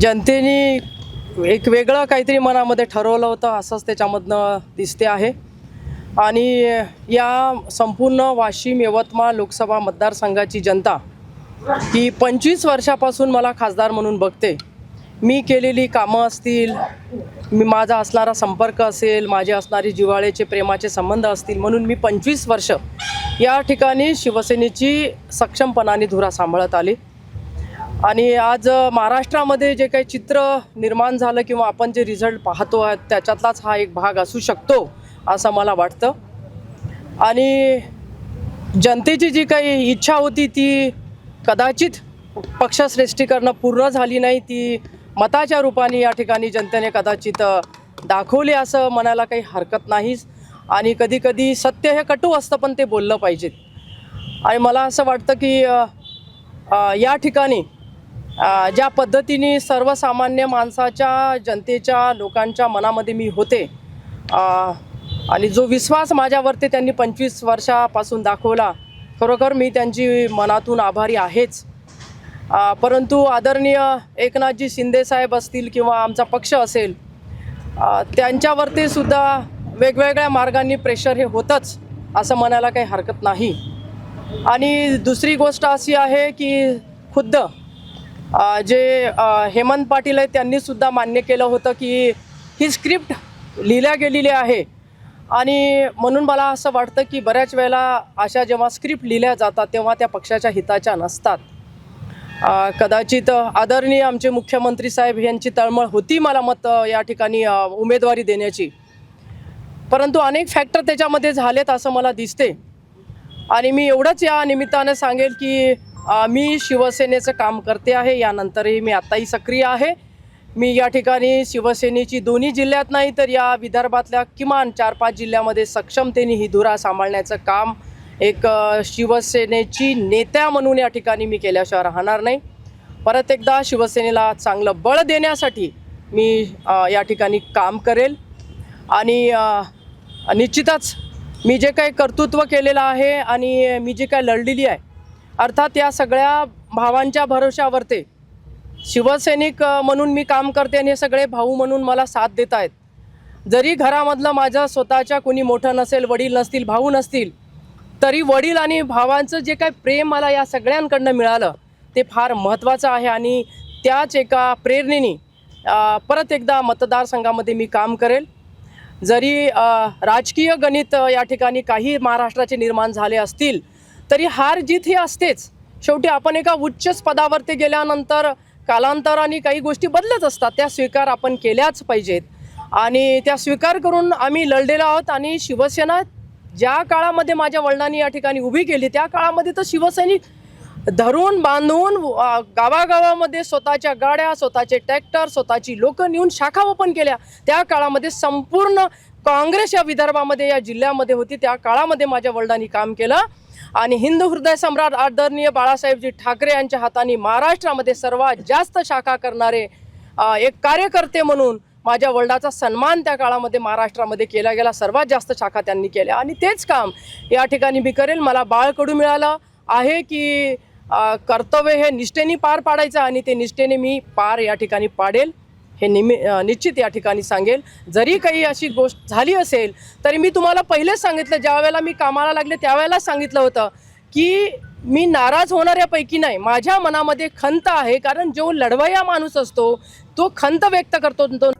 जनतेने एक वेगळं काहीतरी मनामध्ये ठरवलं होतं असंच त्याच्यामधनं दिसते आहे. आणि या संपूर्ण वाशिम यवतमाळ लोकसभा मतदारसंघाची जनता ही पंचवीस वर्षापासून मला खासदार म्हणून बघते. मी केलेली कामं असतील मी माझा असणारा संपर्क असेल माझे असणारे जिव्हाळ्याचे प्रेमाचे संबंध असतील म्हणून मी पंचवीस वर्ष या ठिकाणी शिवसेनेची सक्षमपणाने धुरा सांभाळत आली. आणि आज महाराष्ट्रामध्ये जे काही चित्र निर्माण झालं किंवा आपण जे रिझल्ट पाहतो आहे त्याच्यातलाच हा एक भाग असू शकतो असं मला वाटतं. आणि जनतेची जी काही इच्छा होती ती कदाचित पक्षश्रेष्ठीकरणं पूर्ण झाली नाही ती मताच्या रूपाने या ठिकाणी जनतेने कदाचित दाखवली असं म्हणायला काही हरकत नाहीच. आणि कधीकधी सत्य हे कटू असतं पण ते बोललं पाहिजेत. आणि मला असं वाटतं की या ठिकाणी ज्या पद्धतीने सर्वसामान्य माणसाच्या जनतेच्या लोकांच्या मनामध्ये मी होते आणि जो विश्वास माझ्यावरती त्यांनी पंचवीस वर्षापासून दाखवला खरोखर मी त्यांची मनातून आभारी आहेच. परंतु आदरणीय एकनाथजी शिंदेसाहेब असतील किंवा आमचा पक्ष असेल त्यांच्यावरती सुद्धा वेगवेगळ्या मार्गांनी प्रेशर हे होतंच असं म्हणायला काही हरकत नाही. आणि दुसरी गोष्ट अशी आहे की खुद्द जे हेमंत पाटील आहेत त्यांनी सुद्धा मान्य केलं होतं की ही स्क्रिप्ट लिहिल्या गेलेली आहे. आणि म्हणून मला असं वाटतं की बऱ्याच वेळेला अशा जेव्हा स्क्रिप्ट लिहिल्या जातात तेव्हा त्या पक्षाच्या हिताच्या नसतात. कदाचित आदरणीय आमचे मुख्यमंत्री साहेब यांची तळमळ होती मला मत या ठिकाणी उमेदवारी देण्याची. परंतु अनेक फॅक्टर त्याच्यामध्ये झालेत असं मला दिसते. आणि मी एवढंच या निमित्तानं सांगेल की मी शिवसेनेचं काम करते आहे यानंतरही मी आत्ताही सक्रिय आहे. मी या ठिकाणी शिवसेनेची दोन्ही जिल्ह्यात नाही तर या विदर्भातल्या किमान चार पाच जिल्ह्यामध्ये सक्षमतेने ही धुरा सांभाळण्याचं काम एक शिवसेनेची नेत्या म्हणून या ठिकाणी मी केल्याशिवाय राहणार नाही. परत एकदा शिवसेनेला चांगलं बळ देण्यासाठी मी या ठिकाणी काम करेल. आणि निश्चितच मी जे काही कर्तृत्व केलेलं आहे आणि मी जी काय लढलेली आहे अर्थात या सगळ्या भावांच्या भरोशावरती शिवसैनिक म्हणून मी काम करते आणि हे सगळे भाऊ म्हणून मला साथ देत आहेत. जरी घरामधलं माझं स्वतःच्या कुणी मोठं नसेल वडील नसतील भाऊ नसतील तरी वडील आणि भावांचं जे काही प्रेम मला या सगळ्यांकडनं मिळालं ते फार महत्त्वाचं आहे आणि त्याच एका प्रेरणेने परत एकदा मतदारसंघामध्ये मी काम करेल. जरी राजकीय गणित या ठिकाणी काही महाराष्ट्राचे निर्माण झाले असतील तरी हार जीत ही असतेच. शेवटी आपण एका उच्च पदावरती गेल्यानंतर कालांतराने काही गोष्टी बदलत असतात त्या स्वीकार आपण केल्याच पाहिजेत. आणि त्या स्वीकार करून आम्ही लढलेलो आहोत आणि शिवसेना ज्या काळामध्ये माझ्या वडिलांनी या ठिकाणी उभी केली त्या काळामध्ये तर शिवसैनिक धरून बांधून गावागावामध्ये स्वतःच्या गाड्या स्वतःचे ट्रॅक्टर स्वतःची लोकं नेऊन शाखा ओपन केल्या. त्या काळामध्ये संपूर्ण काँग्रेस या विदर्भामध्ये या जिल्ह्यामध्ये होती. त्या काळामध्ये माझ्या वडिलांनी काम केलं. आणि हिंदू हृदय सम्राट आदरणीय बाळासाहेबजी ठाकरे यांच्या हाताने महाराष्ट्रामध्ये सर्वात जास्त शाखा करणारे एक कार्यकर्ते म्हणून माझ्या वडिलाचा सन्मान त्या काळामध्ये महाराष्ट्रामध्ये केला गेला. सर्वात जास्त शाखा त्यांनी केल्या. आणि तेच काम या ठिकाणी मी करेल. मला बाळकडू मिळालं आहे की कर्तव्य हे निष्ठेने पार पाडायचं आणि ते निष्ठेने मी पार या ठिकाणी पाडेल. हे निमि निश्चित या ठिकाणी सांगेल. जरी काही अशी गोष्ट झाली असेल तरी मी तुम्हाला पहिलेच सांगितलं ज्या वेळेला मी कामाला लागले त्यावेळेला सांगितलं होतं की मी नाराज होणाऱ्यापैकी नाही. माझ्या मनामध्ये खंत आहे कारण जो लढवया माणूस असतो तो खंत व्यक्त करतो. तो